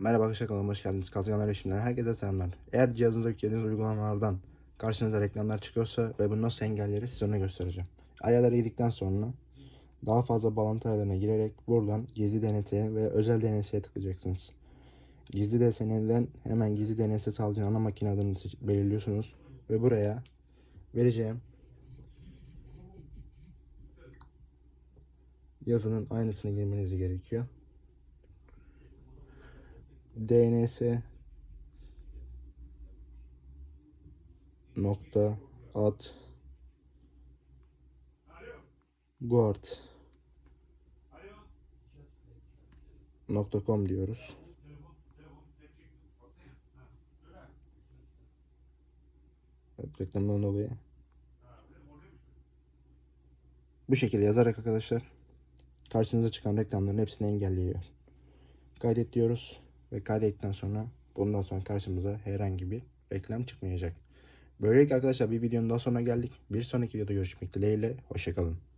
Merhaba arkadaşlar kanalıma hoş geldiniz. Kazganlar Erişim'den herkese selamlar. Eğer cihazınıza yüklediğiniz uygulamalardan karşınıza reklamlar çıkıyorsa ve bunu nasıl engelleriz size onu göstereceğim. Ayarlara girdikten sonra daha fazla bağlantı ayarlarına girerek buradan gizli DNS ve özel DNS'ye tıklayacaksınız. Gizli DNS'den hemen gizli DNS sağlayacağın ana makine adını belirliyorsunuz ve buraya vereceğim yazının aynısını girmeniz gerekiyor. DNS nokta at guard nokta com diyoruz. Evet, reklamdan dolayı. Bu şekilde yazarak arkadaşlar karşınıza çıkan reklamların hepsini engelliyor. Kaydet diyoruz ve kaydettikten sonra bundan sonra karşımıza herhangi bir reklam çıkmayacak. Böylelikle arkadaşlar bir videonun daha sonuna geldik. Bir sonraki videoda görüşmek dileğiyle. Hoşçakalın.